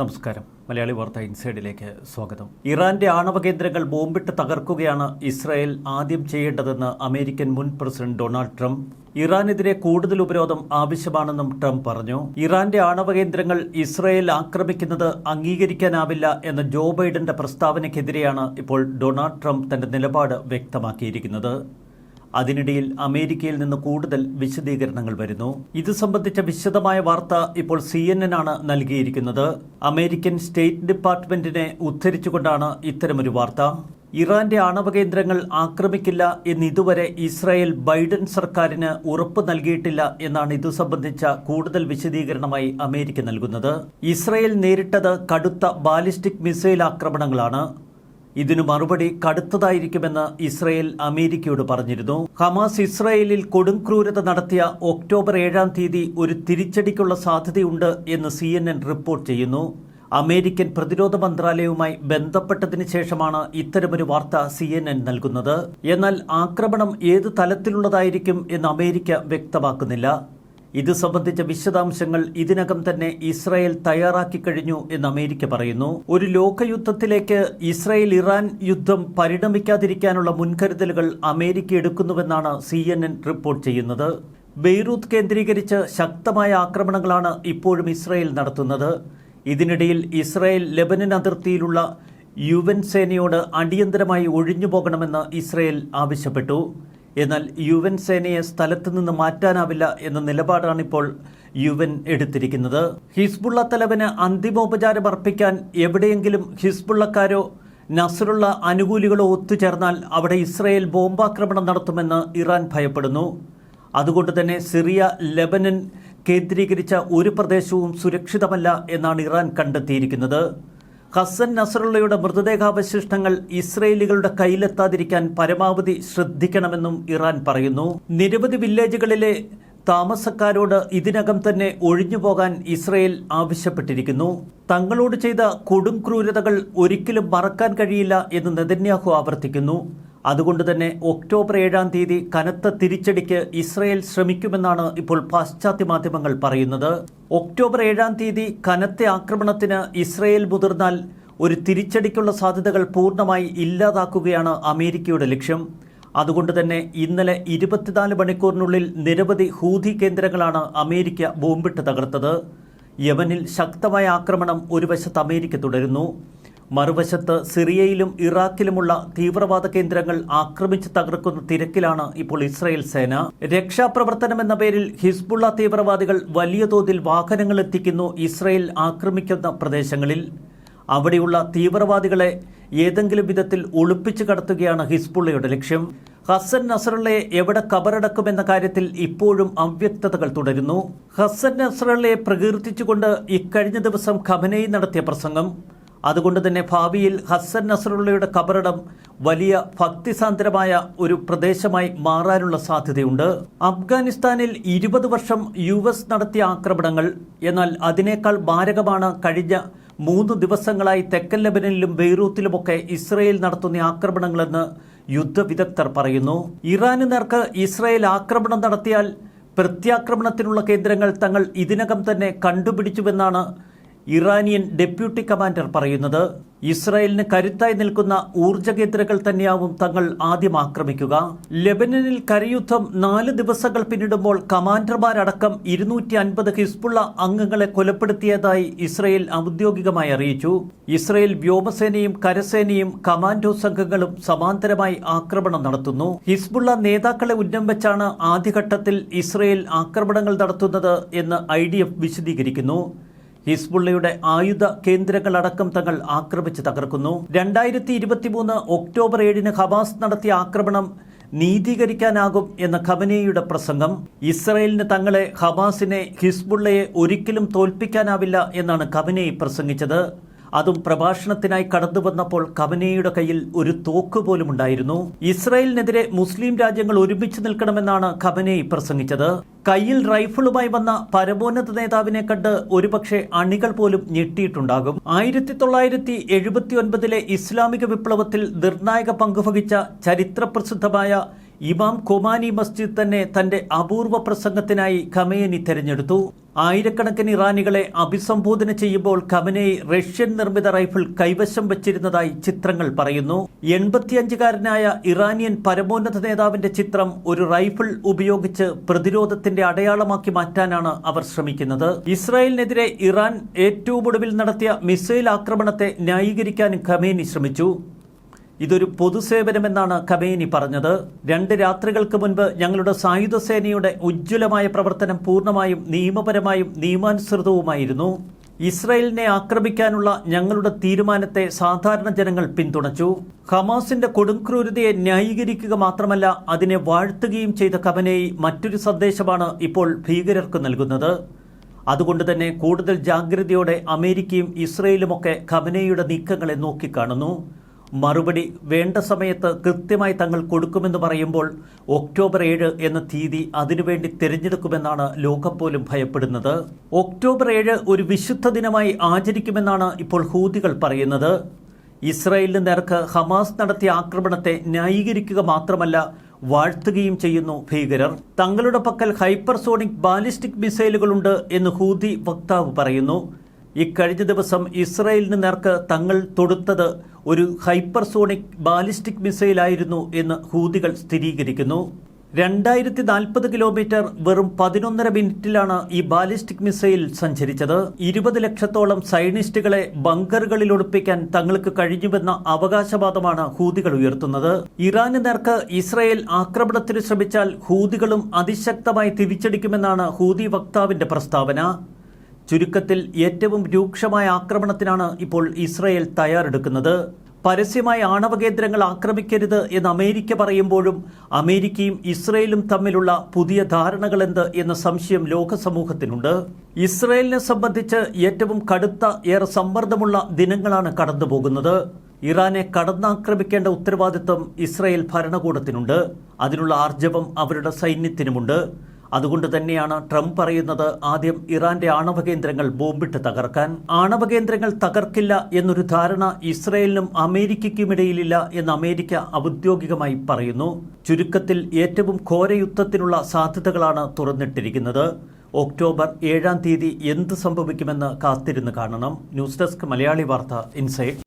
നമസ്കാരം. മലയാളി വാർത്ത ഇൻസൈഡിലേക്ക് സ്വാഗതം. ഇറാന്റെ ആണവ കേന്ദ്രങ്ങൾ ബോംബിട്ട് തകർക്കുകയാണ് ഇസ്രായേൽ ആദ്യം ചെയ്യേണ്ടതെന്ന് അമേരിക്കൻ മുൻ പ്രസിഡന്റ് ഡൊണാൾഡ് ട്രംപ്. ഇറാനെതിരെ കൂടുതൽ ഉപരോധം ആവശ്യമാണെന്നും ട്രംപ് പറഞ്ഞു. ഇറാന്റെ ആണവ കേന്ദ്രങ്ങൾ ഇസ്രായേൽ ആക്രമിക്കുന്നത് അംഗീകരിക്കാനാവില്ല എന്ന ജോ ബൈഡന്റെ പ്രസ്താവനയ്ക്കെതിരെയാണ് ഇപ്പോൾ ഡൊണാൾഡ് ട്രംപ് തന്റെ നിലപാട് വ്യക്തമാക്കിയിരിക്കുന്നത്. അതിനിടയിൽ അമേരിക്കയിൽ നിന്ന് കൂടുതൽ വിശദീകരണങ്ങൾ വരുന്നു. ഇത് സംബന്ധിച്ച വിശദമായ വാർത്ത ഇപ്പോൾ സി എൻ എൻ ആണ് നൽകിയിരിക്കുന്നത്. അമേരിക്കൻ സ്റ്റേറ്റ് ഡിപ്പാർട്ട്മെന്റിനെ ഉദ്ധരിച്ചുകൊണ്ടാണ് ഇത്തരമൊരു വാർത്ത. ഇറാന്റെ ആണവ കേന്ദ്രങ്ങൾ ആക്രമിക്കില്ല എന്ന് ഇതുവരെ ഇസ്രായേൽ ബൈഡൻ സർക്കാരിന് ഉറപ്പ് നൽകിയിട്ടില്ല എന്നാണ് ഇതു സംബന്ധിച്ച കൂടുതൽ വിശദീകരണമായി അമേരിക്ക നൽകുന്നത്. ഇസ്രായേൽ നേരിട്ടത് കടുത്ത ബാലിസ്റ്റിക് മിസൈൽ ആക്രമണങ്ങളാണ്. ഇതിനു മറുപടി കടുത്തതായിരിക്കുമെന്ന് ഇസ്രയേൽ അമേരിക്കയോട് പറഞ്ഞിരുന്നു. ഹമാസ് ഇസ്രയേലിൽ കൊടുംക്രൂരത നടത്തിയ ഒക്ടോബർ ഏഴാം തീയതി ഒരു തിരിച്ചടിക്കുള്ള സാധ്യതയുണ്ട് എന്ന് സി റിപ്പോർട്ട് ചെയ്യുന്നു. അമേരിക്കൻ പ്രതിരോധ മന്ത്രാലയവുമായി ബന്ധപ്പെട്ടതിന് ശേഷമാണ് ഇത്തരമൊരു വാർത്ത സി എൻ എൻ നൽകുന്നത്. എന്നാൽ ആക്രമണം ഏത് തലത്തിലുള്ളതായിരിക്കും എന്ന് അമേരിക്ക വ്യക്തമാക്കുന്നില്ല. ഇത് സംബന്ധിച്ച വിശദാംശങ്ങൾ ഇതിനകം തന്നെ ഇസ്രായേൽ തയ്യാറാക്കി കഴിഞ്ഞു എന്ന് അമേരിക്ക പറയുന്നു. ഒരു ലോകയുദ്ധത്തിലേക്ക് ഇസ്രായേൽ ഇറാൻ യുദ്ധം പരിണമിക്കാതിരിക്കാനുള്ള മുൻകരുതലുകൾ അമേരിക്ക എടുക്കുന്നുവെന്നാണ് സി റിപ്പോർട്ട് ചെയ്യുന്നത്. ബെയ്റൂത്ത് കേന്ദ്രീകരിച്ച് ശക്തമായ ആക്രമണങ്ങളാണ് ഇപ്പോഴും ഇസ്രായേൽ നടത്തുന്നത്. ഇതിനിടയിൽ ഇസ്രായേൽ ലെബനൻ അതിർത്തിയിലുള്ള യു എൻ സേനയോട് അടിയന്തരമായി ഒഴിഞ്ഞു പോകണമെന്ന് ഇസ്രായേൽ ആവശ്യപ്പെട്ടു. എന്നാൽ യു എൻ സേനയെ സ്ഥലത്ത് നിന്ന് മാറ്റാനാവില്ല എന്ന നിലപാടാണ് ഇപ്പോൾ യു എൻ എടുത്തിരിക്കുന്നത്. ഹിസ്ബുള്ള തലവന് അന്തിമോപചാരം അർപ്പിക്കാൻ എവിടെയെങ്കിലും ഹിസ്ബുള്ളക്കാരോ നസറുള്ള അനുകൂലികളോ ഒത്തുചേർന്നാൽ അവിടെ ഇസ്രയേൽ ബോംബാക്രമണം നടത്തുമെന്ന് ഇറാൻ ഭയപ്പെടുന്നു. അതുകൊണ്ട് തന്നെ സിറിയ ലെബനൻ കേന്ദ്രീകരിച്ച ഒരു പ്രദേശവും സുരക്ഷിതമല്ല എന്നാണ് ഇറാൻ കണ്ടെത്തിയിരിക്കുന്നത്. ഹസൻ നസറുള്ളയുടെ മൃതദേഹാവശിഷ്ടങ്ങൾ ഇസ്രയേലികളുടെ കയ്യിലെത്താതിരിക്കാൻ പരമാവധി ശ്രദ്ധിക്കണമെന്നും ഇറാൻ പറയുന്നു. നിരവധി വില്ലേജുകളിലെ താമസക്കാരോട് ഇതിനകം തന്നെ ഒഴിഞ്ഞു പോകാൻ ഇസ്രയേൽ ആവശ്യപ്പെട്ടിരിക്കുന്നു. തങ്ങളോട് ചെയ്ത കൊടും ക്രൂരതകൾ ഒരിക്കലും മറക്കാൻ കഴിയില്ല എന്ന് നെതന്യാഹു ആവർത്തിക്കുന്നു. അതുകൊണ്ട് തന്നെ ഒക്ടോബർ ഏഴാം തീയതി കനത്ത തിരിച്ചടിക്ക് ഇസ്രയേൽ ശ്രമിക്കുമെന്നാണ് ഇപ്പോൾ പാശ്ചാത്യ മാധ്യമങ്ങൾ പറയുന്നത്. ഒക്ടോബർ ഏഴാം തീയതി കനത്ത ആക്രമണത്തിന് ഇസ്രയേൽ മുതിർന്നാൽ ഒരു തിരിച്ചടിക്കുള്ള സാധ്യതകൾ പൂർണമായി ഇല്ലാതാക്കുകയാണ് അമേരിക്കയുടെ ലക്ഷ്യം. അതുകൊണ്ട് തന്നെ ഇന്നലെ ഇരുപത്തിനാല് മണിക്കൂറിനുള്ളിൽ നിരവധി ഹൂതി കേന്ദ്രങ്ങളാണ് അമേരിക്ക ബോംബിട്ട് തകർത്തത്. യമനിൽ ശക്തമായ ആക്രമണം ഒരു വശത്ത് അമേരിക്ക തുടരുന്നു. മറുവശത്ത് സിറിയയിലും ഇറാഖിലുമുള്ള തീവ്രവാദ കേന്ദ്രങ്ങൾ ആക്രമിച്ച് തകർക്കുന്ന തിരക്കിലാണ് ഇപ്പോൾ ഇസ്രായേൽ സേന. രക്ഷാപ്രവർത്തനം എന്ന പേരിൽ ഹിസ്ബുള്ള തീവ്രവാദികൾ വലിയ തോതിൽ വാഹനങ്ങൾ എത്തിക്കുന്നു ഇസ്രായേൽ ആക്രമിക്കുന്ന പ്രദേശങ്ങളിൽ. അവിടെയുള്ള തീവ്രവാദികളെ ഏതെങ്കിലും വിധത്തിൽ ഒളിപ്പിച്ചു കടത്തുകയാണ് ഹിസ്ബുള്ളയുടെ ലക്ഷ്യം. ഹസൻ നസറുള്ളയെ എവിടെ കബറടക്കുമെന്ന കാര്യത്തിൽ ഇപ്പോഴും അവ്യക്തതകൾ തുടരുന്നു. ഹസൻ നസറുള്ളയെ പ്രകീർത്തിച്ചുകൊണ്ട് ഇക്കഴിഞ്ഞ ദിവസം ഖമനയിൽ നടത്തിയ പ്രസംഗം. അതുകൊണ്ട് തന്നെ ഭാവിയിൽ ഹസ്സൻ നസറുള്ളയുടെ കബറിടം വലിയ ഭക്തിസാന്ദ്രമായ ഒരു പ്രദേശമായി മാറാനുള്ള സാധ്യതയുണ്ട്. അഫ്ഗാനിസ്ഥാനിൽ ഇരുപത് വർഷം യു എസ് നടത്തിയ ആക്രമണങ്ങൾ എന്നാൽ അതിനേക്കാൾ മാരകമാണ് കഴിഞ്ഞ മൂന്ന് ദിവസങ്ങളായി തെക്കൻ ലെബനനിലും ബെയ്റൂത്തിലുമൊക്കെ ഇസ്രയേൽ നടത്തുന്ന ആക്രമണങ്ങളെന്ന് യുദ്ധവിദഗ്ധർ പറയുന്നു. ഇറാന് നേർക്ക് ഇസ്രയേൽ ആക്രമണം നടത്തിയാൽ പ്രത്യാക്രമണത്തിനുള്ള കേന്ദ്രങ്ങൾ തങ്ങൾ ഇതിനകം തന്നെ കണ്ടുപിടിച്ചുവെന്നാണ് ഇറാനിയൻ ഡെപ്യൂട്ടി കമാൻഡർ പറയുന്നത് ഇസ്രായേലിന് കരുത്തായി നിൽക്കുന്ന ഊർജ കേന്ദ്രങ്ങൾ തന്നെയാവും തങ്ങൾ ആദ്യം ആക്രമിക്കുക. ലെബനനിൽ കരയുദ്ധം നാല് ദിവസങ്ങൾ പിന്നിടുമ്പോൾ കമാൻഡർമാരടക്കം ഇരുന്നൂറ്റി അൻപത് ഹിസ്ബുള്ള അംഗങ്ങളെ കൊലപ്പെടുത്തിയതായി ഇസ്രായേൽ ഔദ്യോഗികമായി അറിയിച്ചു. ഇസ്രായേൽ വ്യോമസേനയും കരസേനയും കമാൻഡോ സംഘങ്ങളും സമാന്തരമായി ആക്രമണം നടത്തുന്നു. ഹിസ്ബുള്ള നേതാക്കളെ ഉന്നം വെച്ചാണ് ആദ്യഘട്ടത്തിൽ ഇസ്രായേൽ ആക്രമണങ്ങൾ നടത്തുന്നത് എന്ന് ഐ വിശദീകരിക്കുന്നു. ഹിസ്ബുള്ളയുടെ ആയുധ കേന്ദ്രങ്ങളടക്കം തങ്ങൾ ആക്രമിച്ച് തകർക്കുന്നു. രണ്ടായിരത്തി ഇരുപത്തിമൂന്ന് ഒക്ടോബർ ഏഴിന് ഹമാസ് നടത്തിയ ആക്രമണം നീതീകരിക്കാനാകും എന്ന ഖമനേയുടെ പ്രസംഗം ഇസ്രയേലിന് തങ്ങളെ ഹമാസിനെ ഹിസ്ബുള്ളയെ ഒരിക്കലും തോൽപ്പിക്കാനാവില്ല എന്നാണ് ഖമനയി പ്രസംഗിച്ചത്. അതും പ്രഭാഷണത്തിനായി കടന്നു വന്നപ്പോൾ കവനയുടെ കയ്യിൽ ഒരു തോക്ക് പോലും ഉണ്ടായിരുന്നു ഇസ്രായേലിനെതിരെ മുസ്ലിം രാജ്യങ്ങൾ ഒരുമിച്ച് നിൽക്കണമെന്നാണ് ഖമനയി പ്രസംഗിച്ചത്. കയ്യിൽ റൈഫിളുമായി വന്ന പരമോന്നത നേതാവിനെ കണ്ട് ഒരുപക്ഷെ അണികൾ പോലും ഞെട്ടിയിട്ടുണ്ടാകും. ആയിരത്തി തൊള്ളായിരത്തി എഴുപത്തി ഒൻപതിലെ ഇസ്ലാമിക വിപ്ലവത്തിൽ നിർണായക പങ്കുവഹിച്ച ചരിത്രപ്രസിദ്ധമായ ഇമാം കൊമാനി മസ്ജിദ് തന്നെ തന്റെ അപൂർവ പ്രസംഗത്തിനായി ഖമേനി തെരഞ്ഞെടുത്തു. ആയിരക്കണക്കിന് ഇറാനികളെ അഭിസംബോധന ചെയ്യുമ്പോൾ ഖമനേയി റഷ്യൻ നിർമ്മിത റൈഫിൾ കൈവശം വച്ചിരുന്നതായി ചിത്രങ്ങൾ പറയുന്നു. എൺപത്തിയഞ്ചുകാരനായ ഇറാനിയൻ പരമോന്നത നേതാവിന്റെ ചിത്രം ഒരു റൈഫിൾ ഉപയോഗിച്ച് പ്രതിരോധത്തിന്റെ അടയാളമാക്കി മാറ്റാനാണ് അവർ ശ്രമിക്കുന്നത്. ഇസ്രായേലിനെതിരെ ഇറാൻ ഏറ്റവും ഒടുവിൽ നടത്തിയ മിസൈൽ ആക്രമണത്തെ ന്യായീകരിക്കാനും ഖമേനി ശ്രമിച്ചു. ഇതൊരു പൊതുസേവനമെന്നാണ് കബേനി പറഞ്ഞത്. രണ്ട് രാത്രികൾക്ക് മുൻപ് ഞങ്ങളുടെ സായുധസേനയുടെ ഉജ്ജ്വലമായ പ്രവർത്തനം പൂർണമായും നിയമപരമായും നിയമാനുസൃതവുമായിരുന്നു. ഇസ്രായേലിനെ ആക്രമിക്കാനുള്ള ഞങ്ങളുടെ തീരുമാനത്തെ സാധാരണ ജനങ്ങൾ പിന്തുണച്ചു. ഹമാസിന്റെ കൊടുംക്രൂരതയെ ന്യായീകരിക്കുക മാത്രമല്ല അതിനെ വാഴ്ത്തുകയും ചെയ്ത ഖമനേയി മറ്റൊരു സന്ദേശമാണ് ഇപ്പോൾ ഭീകരർക്ക് നൽകുന്നത്. അതുകൊണ്ട് തന്നെ കൂടുതൽ ജാഗ്രതയോടെ അമേരിക്കയും ഇസ്രയേലുമൊക്കെ ഖമനേയുടെ നീക്കങ്ങളെ നോക്കിക്കാണുന്നു. മറുപടി വേണ്ട സമയത്ത് കൃത്യമായി തങ്ങൾ കൊടുക്കുമെന്ന് പറയുമ്പോൾ ഒക്ടോബർ ഏഴ് എന്ന തീയതി അതിനുവേണ്ടി തിരഞ്ഞെടുക്കുമെന്നാണ് ലോകം പോലും ഭയപ്പെടുന്നത്. ഒക്ടോബർ ഏഴ് ഒരു വിശുദ്ധ ദിനമായി ആചരിക്കുമെന്നാണ് ഇപ്പോൾ ഹൂതികൾ പറയുന്നത്. ഇസ്രായേലിന് നേർക്ക് ഹമാസ് നടത്തിയ ആക്രമണത്തെ ന്യായീകരിക്കുക മാത്രമല്ല വാഴ്ത്തുകയും ചെയ്യുന്നു ഭീകരർ. തങ്ങളുടെ പക്കൽ ഹൈപ്പർസോണിക് ബാലിസ്റ്റിക് മിസൈലുകളുണ്ട് എന്ന് ഹൂതി വക്താവ് പറയുന്നു. ഇക്കഴിഞ്ഞ ദിവസം ഇസ്രായേലിന് നേർക്ക് തങ്ങൾ തൊടുത്തത് ഒരു ഹൈപ്പർസോണിക് ബാലിസ്റ്റിക് മിസൈലായിരുന്നു എന്ന് ഹൂതികൾ സ്ഥിരീകരിക്കുന്നു. രണ്ടായിരത്തി നാൽപ്പത് കിലോമീറ്റർ വെറും പതിനൊന്നര മിനിറ്റിലാണ് ഈ ബാലിസ്റ്റിക് മിസൈൽ സഞ്ചരിച്ചത്. ഇരുപത് ലക്ഷത്തോളം സൈനിസ്റ്റുകളെ ബങ്കറുകളിൽ ഒളിപ്പിക്കാൻ തങ്ങൾക്ക് കഴിഞ്ഞുവെന്ന അവകാശവാദമാണ് ഹൂതികൾ ഉയർത്തുന്നത്. ഇറാന് നേർക്ക് ഇസ്രയേൽ ആക്രമണത്തിന് ശ്രമിച്ചാൽ ഹൂതികളും അതിശക്തമായി തിരിച്ചടിക്കുമെന്നാണ് ഹൂതി വക്താവിന്റെ പ്രസ്താവന. ചുരുക്കത്തിൽ ഏറ്റവും രൂക്ഷമായ ആക്രമണത്തിനാണ് ഇപ്പോൾ ഇസ്രായേൽ തയ്യാറെടുക്കുന്നത്. പരസ്യമായി ആണവ കേന്ദ്രങ്ങൾ ആക്രമിക്കരുത് എന്ന് അമേരിക്ക പറയുമ്പോഴും അമേരിക്കയും ഇസ്രയേലും തമ്മിലുള്ള പുതിയ ധാരണകളെന്ത് എന്ന സംശയം ലോക സമൂഹത്തിനുണ്ട് ഇസ്രയേലിനെ സംബന്ധിച്ച് ഏറ്റവും കടുത്ത ഏറെ സമ്മർദ്ദമുള്ള ദിനങ്ങളാണ് കടന്നുപോകുന്നത്. ഇറാനെ കടന്നാക്രമിക്കേണ്ട ഉത്തരവാദിത്വം ഇസ്രയേൽ ഭരണകൂടത്തിനുണ്ട്. അതിനുള്ള ആർജവം അവരുടെ സൈന്യത്തിനുമുണ്ട്. അതുകൊണ്ട് തന്നെയാണ് ട്രംപ് പറയുന്നത് ആദ്യം ഇറാന്റെ ആണവ കേന്ദ്രങ്ങൾ ബോംബിട്ട് തകർക്കാൻ. ആണവ കേന്ദ്രങ്ങൾ തകർക്കില്ല എന്നൊരു ധാരണ ഇസ്രയേലിനും അമേരിക്കയ്ക്കുമിടയിലില്ല എന്ന് അമേരിക്ക ഔദ്യോഗികമായി പറയുന്നു. ചുരുക്കത്തിൽ ഏറ്റവും ഘോരയുദ്ധത്തിനുള്ള സാധ്യതകളാണ് തുറന്നിട്ടിരിക്കുന്നത്. ഒക്ടോബർ ഏഴാം തീയതി എന്ത് സംഭവിക്കുമെന്ന് കാത്തിരുന്ന് കാണണം. ന്യൂസ് ഡെസ്ക് മലയാളി വാർത്ത ഇൻസൈറ്റ്.